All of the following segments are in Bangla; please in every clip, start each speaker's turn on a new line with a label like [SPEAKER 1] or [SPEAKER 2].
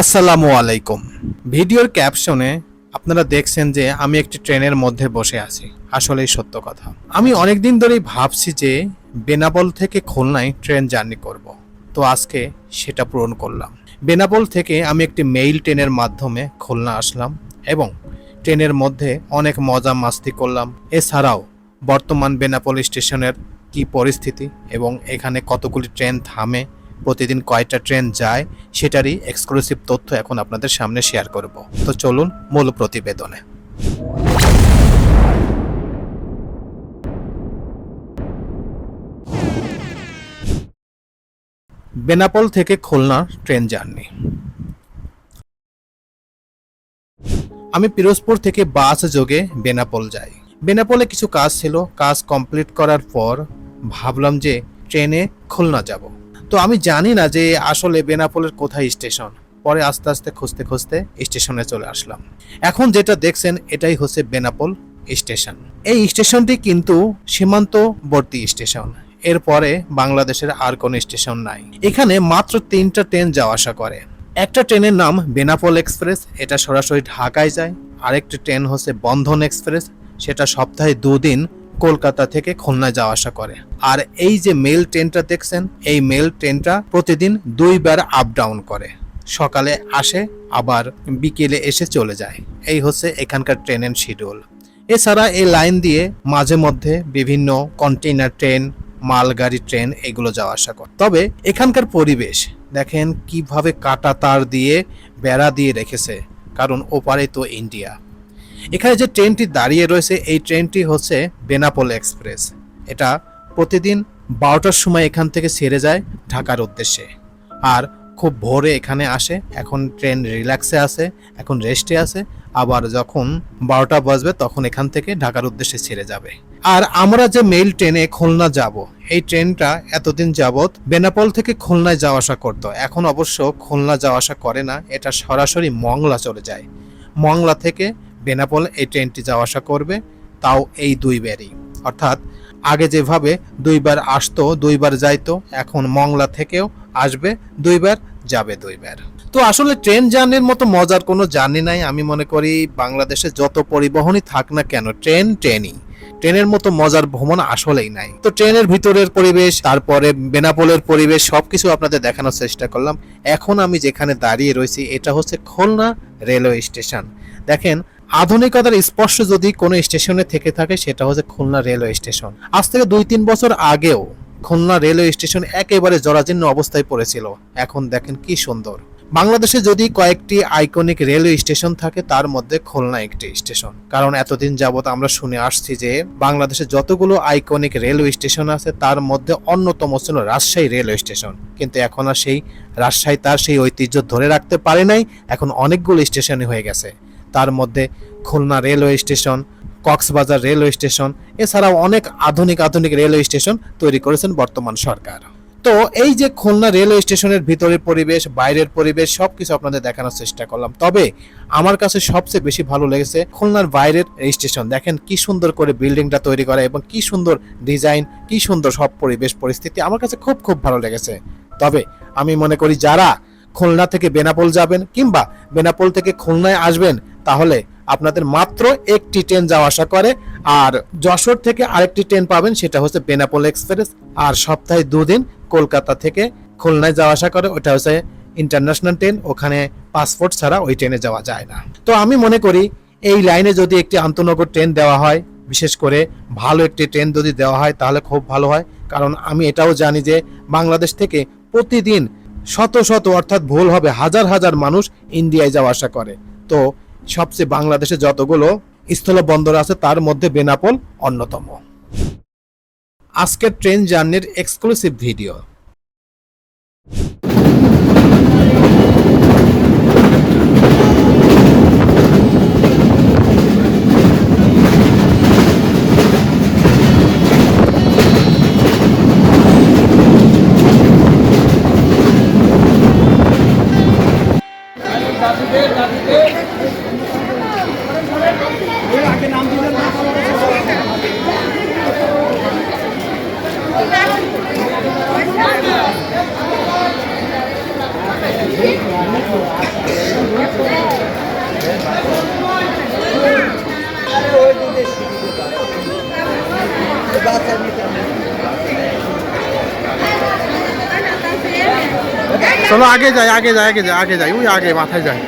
[SPEAKER 1] আসসালামু আলাইকুম। ভিডিওর ক্যাপশনে আপনারা দেখছেন যে আমি একটি ট্রেনের মধ্যে বসে আছি। আসলেই সত্য কথা। আমি অনেক দিন ধরেই ভাবছি যে বেনাপোল থেকে খুলনায় ট্রেন জার্নি করব। তো আজকে সেটা পূরণ করলাম। বেনাপোল থেকে আমি একটি মেইল ট্রেনের মাধ্যমে খুলনা আসলাম এবং ট্রেনের মধ্যে অনেক মজা মাস্তি করলাম। এছাড়াও বর্তমান বেনাপোল স্টেশনের কি পরিস্থিতি এবং এখানে কতগুলি ট্রেন থামে প্রতিদিন কয়টা ট্রেন যায় সেটারই এক্সক্লুসিভ তথ্য এখন আপনাদের সামনে শেয়ার করব। তো চলুন মূল প্রতিবেদনে। বেনাপোল থেকে খুলনা ট্রেন জার্নি। আমি পিরোজপুর থেকে বাস যোগে বেনাপোল যাই। বেনাপোলে কিছু কাজ ছিল, কাজ কমপ্লিট করার পর ভাবলাম যে ট্রেনে খুলনা যাব। তো আমি জানি না যে আসলে বেনাপোলের কোথায় স্টেশন। পরে আস্তে আস্তে খুঁজতে খুঁজতে স্টেশনে চলে আসলাম। এখন যেটা দেখছেন, এটাই হচ্ছে বেনাপোল স্টেশন। এই স্টেশনটি কিন্তু সীমান্তবর্তী স্টেশন। এরপরে বাংলাদেশের আর কোনো স্টেশন নাই। এখানে মাত্র তিনটা ট্রেন যাওয়া আসা করে। একটা ট্রেনের নাম বেনাপোল এক্সপ্রেস, এটা সরাসরি ঢাকায় যায়। আরেকটি ট্রেন হচ্ছে বন্ধন এক্সপ্রেস, সেটা সপ্তাহে দুদিন কলকাতা থেকে খুলনায় যাওয়া আসা করে। আর এই যে মেল ট্রেনটা দেখছেন, এই মেল ট্রেনটা প্রতিদিন দুইবার আপ ডাউন করে। সকালে আসে, আবার বিকেলে এসে চলে যায়। এই হচ্ছে এখানকার ট্রেনের শিডিউল এছাড়া এই লাইন দিয়ে মাঝে মধ্যে বিভিন্ন কন্টেইনার ট্রেন মালগাড়ি ট্রেন এগুলো যাওয়া আসা করে। তবে এখানকার পরিবেশ, দেখেন কীভাবে কাটা তার দিয়ে বেড়া দিয়ে রেখেছে। কারণ ওপারে তো ইন্ডিয়া এখানে যে ট্রেনটি দাঁড়িয়ে রয়েছে, এই ট্রেনটি হচ্ছে বেনাপোল এক্সপ্রেস। এটা প্রতিদিন বারোটার সময় এখান থেকে ছেড়ে যায় ঢাকার উদ্দেশ্যে। আর খুব ভোরে এখানে আসে, এখন ট্রেন রিল্যাক্সে আছে, এখন রেস্টে আছে, আবার যখন বারোটা বাজবে তখন এখান থেকে ঢাকার উদ্দেশ্যে ছেড়ে যাবে। আর আমরা যে মেইল ট্রেনে খুলনা যাব, এই ট্রেনটা এতদিন যাবৎ বেনাপোল থেকে খুলনায় যাওয়া আসা করতো। এখন অবশ্য খুলনা যাওয়া আসা করে না, এটা সরাসরি মংলা চলে যায়। মংলা থেকে বেনাপোল এই ট্রেনটি যাওয়া আসা করবে, তাও এই দুইবারই। অর্থাৎ আগে যেভাবে দুইবার আসতো, দুইবার যাইতো, এখন মংলা থেকেও আসবে, দুইবার যাবে দুইবার। তো আসলে ট্রেন জার্নির মতো মজার কোনো জার্নি নাই, আমি মনে করি বাংলাদেশে যত পরিবহনই থাক না কেন ট্রেন ট্রেনই ট্রেনের মতো মজার ভ্রমণ আসলেই নাই। তো ট্রেনের ভিতরের পরিবেশ, তারপরে বেনাপোলের পরিবেশ, সবকিছু আপনাদের দেখানোর চেষ্টা করলাম। এখন আমি যেখানে দাঁড়িয়ে রয়েছি, এটা হচ্ছে খুলনা রেলওয়ে স্টেশন। দেখেন আধুনিকতার স্পর্শ যদি কোনো স্টেশনে থেকে থাকে, সেটা হচ্ছে খুলনা রেলওয়ে স্টেশন। আজ থেকে দুই তিন বছর আগেও খুলনা রেলওয়ে স্টেশন একেবারে জরাজীর্ণ অবস্থায় পড়েছিল। এখন দেখেন কি সুন্দর। বাংলাদেশে যদি কয়েকটি আইকনিক রেলওয়ে স্টেশন থাকে, তার মধ্যে খুলনা একটি স্টেশন। কারণ এতদিন যাবত আমরা শুনে আসছি যে, বাংলাদেশে যতগুলো আইকনিক রেলওয়ে স্টেশন আছে, তার মধ্যে অন্যতম ছিল রাজশাহী রেলওয়ে স্টেশন। কিন্তু এখন আর সেই রাজশাহী তার সেই ঐতিহ্য ধরে রাখতে পারে নাই। এখন অনেকগুলো স্টেশনই হয়ে গেছে। তার মধ্যে Khulna railway station, Cox's Bazar railway station, এছাড়াও অনেক আধুনিক আধুনিক রেলওয়ে স্টেশন তৈরি করেছেন বর্তমান সরকার। তো এই যে খুলনা রেলওয়ে স্টেশনের ভিতরের পরিবেশ, বাইরের পরিবেশ, সবকিছু আপনাদের দেখানোর চেষ্টা করলাম। তবে আমার কাছে সবচেয়ে বেশি ভালো লেগেছে খুলনার বাইরের স্টেশন। দেখেন কি সুন্দর করে বিল্ডিংটা তৈরি করা এবং কি সুন্দর ডিজাইন, কি সুন্দর সব পরিবেশ পরিস্থিতি আমার কাছে খুব খুব ভালো লেগেছে। তবে আমি মনে করি যারা খুলনা থেকে বেনাপোল যাবেন কিংবা বেনাপোল থেকে খুলনায় আসবেন তাহলে আপনাদের মাত্র একটি ট্রেন যাওয়া আসা করে, আর যশোর থেকে আরেকটি ট্রেন পাবেন, সেটা হচ্ছে বেনাপোল এক্সপ্রেস। আর সপ্তাহে দুদিন কলকাতা থেকে খুলনায় যাওয়া আসা করে, ওটা হচ্ছে ইন্টারন্যাশনাল ট্রেন ওখানে পাসপোর্ট ছাড়া ওই ট্রেনে যাওয়া যায় না। তো আমি মনে করি, এই লাইনে যদি একটি আন্তনগর ট্রেন দেওয়া হয়, বিশেষ করে ভালো একটি ট্রেন যদি দেওয়া হয়, তাহলে খুব ভালো হয়। কারণ আমি এটাও জানি যে বাংলাদেশ থেকে প্রতিদিন শত শত, অর্থাৎ ভুল হবে, হাজার হাজার মানুষ ইন্ডিয়ায় যাওয়া আসা করে। তো সবচেয়ে বাংলাদেশে যতগুলো স্থল বন্দর আছে, তার মধ্যে বেনাপোল অন্যতম। আজকের ট্রেন জার্নির এক্সক্লুসিভ ভিডিও আগে যাই আগে যাই আগে যাই আগে যাই ওই আগে মাথায় যাই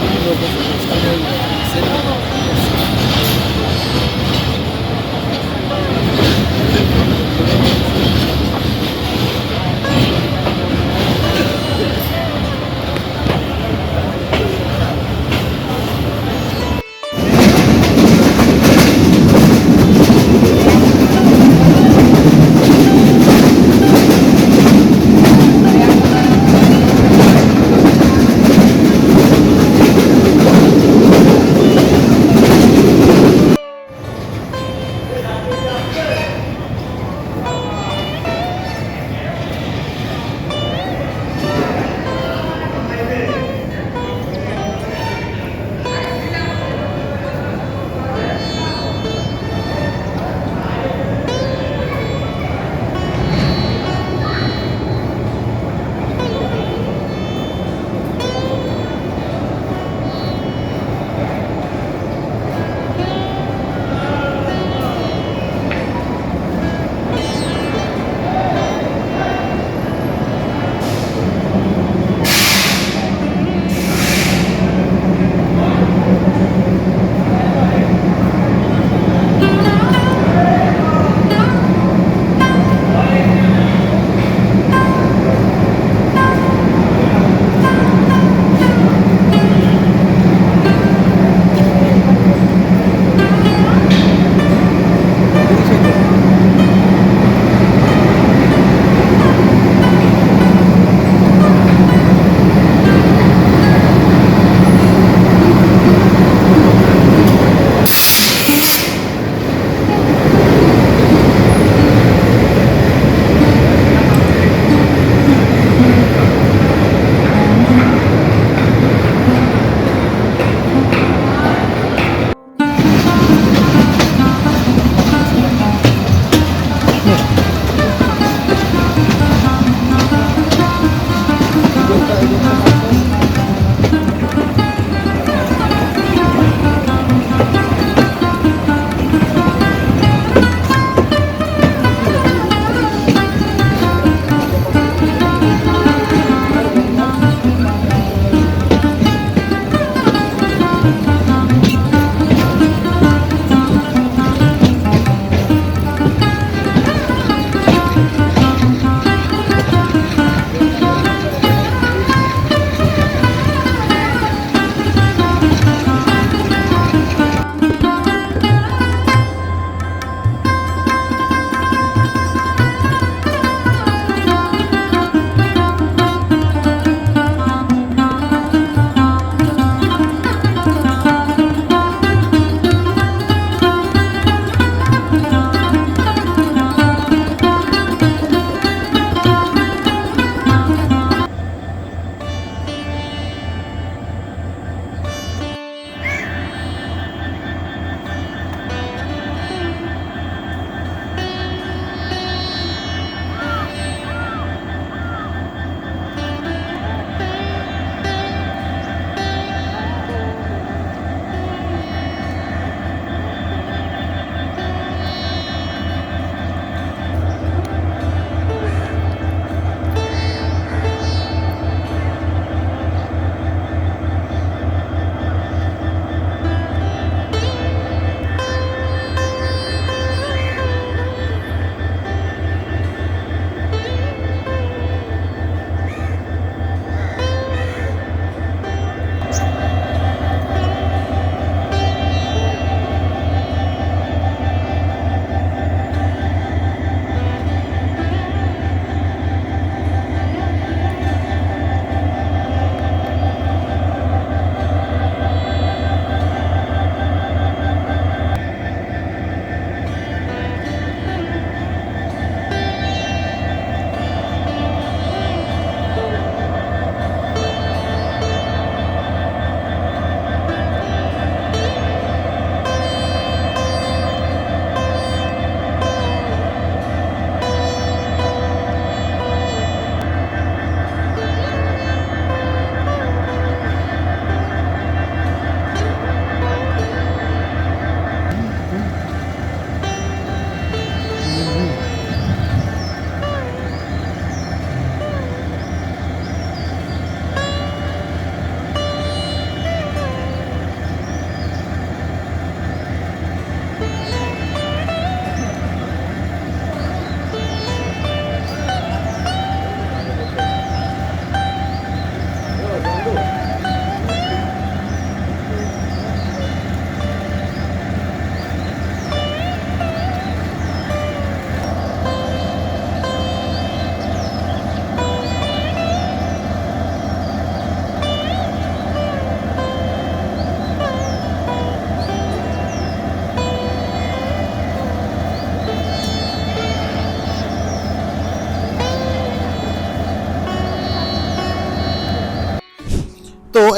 [SPEAKER 1] বিভিন্ন রকম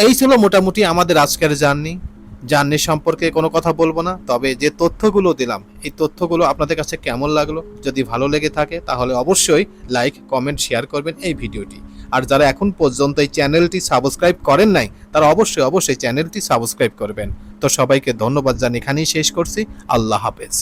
[SPEAKER 1] এই ছিল মোটামুটি আমাদের আজকের জার্নি। জার্নি সম্পর্কে কোনো কথা বলব না, তবে যে তথ্যগুলো দিলাম, এই তথ্যগুলো আপনাদের কাছে কেমন লাগল, যদি ভালো লেগে থাকে তাহলে অবশ্যই লাইক কমেন্ট শেয়ার করবেন এই ভিডিওটি। আর যারা এখন পর্যন্ত এই চ্যানেলটি সাবস্ক্রাইব করেন নাই, তারা অবশ্যই অবশ্যই চ্যানেলটি সাবস্ক্রাইব করবেন। তো সবাইকে ধন্যবাদ জানি এখানেই শেষ করছি। আল্লাহ হাফেজ।